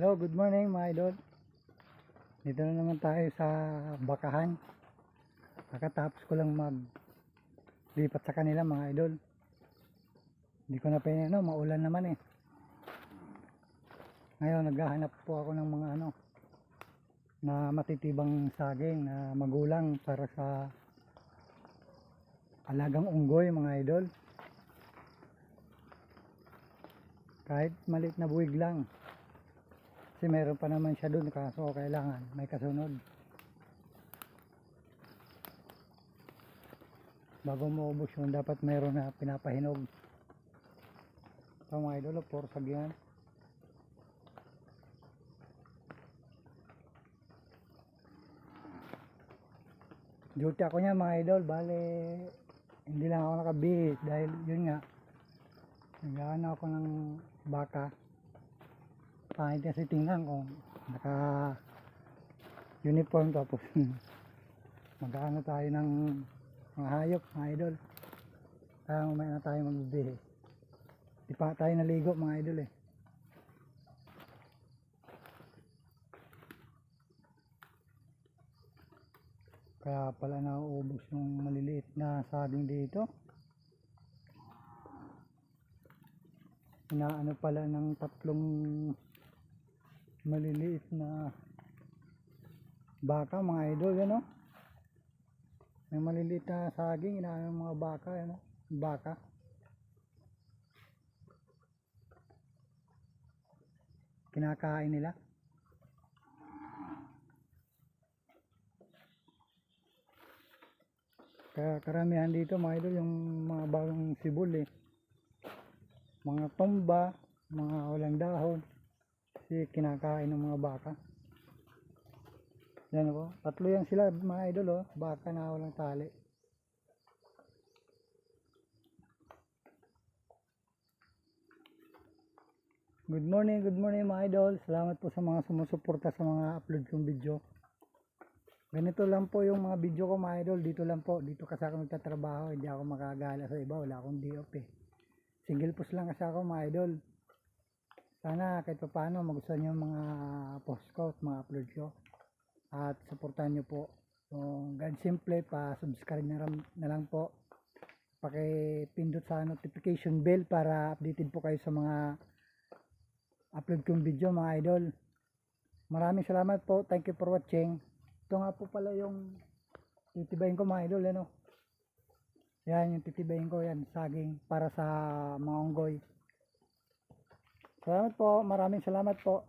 Hello, good morning mga idol. Dito na naman tayo sa bakahan. Nakatapos ko lang mag lipat sa kanila mga idol. Hindi ko na pinano, maulan naman eh. Ngayon naghahanap po ako ng mga ano na matitibang saging na magulang para sa alagang unggoy mga idol. Kahit maliit na buwig lang. Kasi meron pa naman siya doon kaso kailangan may kasunod. Bago maubos yun, dapat meron na pinapahinog. Ito mga idol, puro sagyan. Duty ako niya mga idol, bale hindi lang ako nakabihis dahil yun nga nag ako ng baka pangit kasi tingnan ko naka uniform tapos magkano tayo ng mga hayop mga idol. Kaya mamaya na tayo magbibihi di pa tayo naligo mga idol eh. Kaya pala nauubos yung maliliit na saging dito. Inaano pala ng tatlong maliliit na baka mga idol ano? May maliliit na saging inaano mga baka ano? Baka. Kinakain nila. Kaya karamihan dito mga idol yung mga bagong sibol eh. Mga tomba, mga walang dahon kasi kinakain ng mga baka. Yan ako, tatlo yan sila mga idol oh, baka na walang tali. Good morning, good morning mga idol. Salamat po sa mga sumusuporta sa mga upload kong video. Ganito lang po yung mga video ko mga idol. Dito lang po, dito kasi ako nagtatrabaho. Hindi ako makagala sa iba, wala akong DOP eh single post lang kasi ako mga idol sana kahit pa paano magustuhan nyo mga post ko at mga upload ko. At supportahan nyo po so God simple pa subscribe na, na lang po. Pakipindot sa notification bell para updated po kayo sa mga upload kong video mga idol. Maraming salamat po. Thank you for watching. Ito nga po pala yung titibayin ko mga idol ano? Yan yung titibayin ko yan saging para sa mga unggoy salamat po. Maraming salamat po